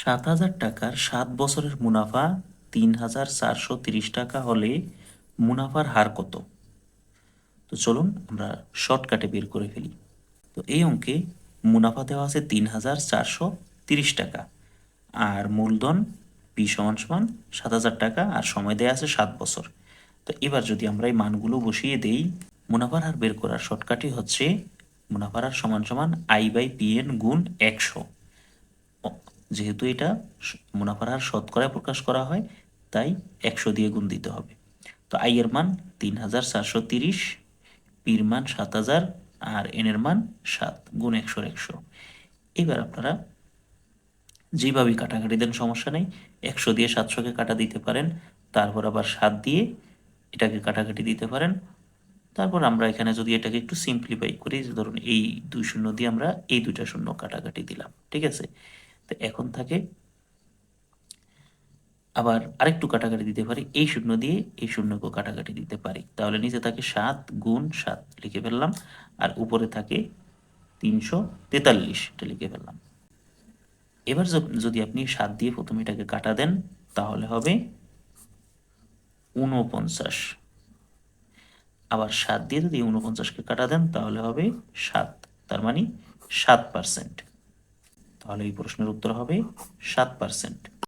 সাত হাজার টাকার সাত বছরের মুনাফা তিন হাজার চারশো তিরিশ টাকা হলে মুনাফার হার কত? তো চলুন আমরা শর্টকাটে বের করে ফেলি। তো এই অঙ্কে মুনাফা দেওয়া আছে তিন হাজার চারশো তিরিশ টাকা, আর মূলধন পি সমান সমান সাত হাজার টাকা, আর সময় দেওয়া আছে সাত বছর। তো এবার যদি আমরা এই মানগুলো বসিয়ে দেই, মুনাফার হার বের করার শর্টকাটই হচ্ছে মুনাফার হার সমান সমান আই বাই পি এন গুণ একশো। যেহেতু এটা মুনাফার হার শতকরায় প্রকাশ করা হয়, তাই একশো দিয়ে গুণ দিতে হবে। তো আই এর মান তিন হাজার চারশো তিরিশ, পির মান সাত হাজার, আর এন এর মান সাত, গুণ একশোর একশো। এবার আপনারা যেভাবে কাটাকাটি দেন, সমস্যা নেই। একশো দিয়ে সাতশোকে কাটা দিতে পারেন, তারপর আবার সাত দিয়ে এটাকে কাটাকাটি দিতে পারেন। তারপর আমরা এখানে যদি এটাকে একটু সিম্পলিফাই করি যে ধরুন এই দুই শূন্য দিয়ে আমরা এই দুইটা শূন্য কাটাকাটি দিলাম, ঠিক আছে? এখন থাকে। আবার আরেকটু কাটাকাটি দিতে পারি। এই শূন্য দিয়ে এই শূন্যকেও কাটাকাটি দিতে পারি। তাহলে নিচে থাকে সাত গুণ সাত, লিখে ফেললাম। আর উপরে থাকে তিনশো তেতাল্লিশ, এটা লিখে ফেললাম। এবার যদি আপনি সাত দিয়ে প্রথমে এটাকে কাটা দেন, তাহলে হবে ঊনপঞ্চাশ। আবার সাত দিয়ে যদি ঊনপঞ্চাশকে কাটা দেন, তাহলে হবে সাত। তার মানে সাত পার্সেন্ট। তাহলে এই প্রশ্নের উত্তর হবে সাত পার্সেন্ট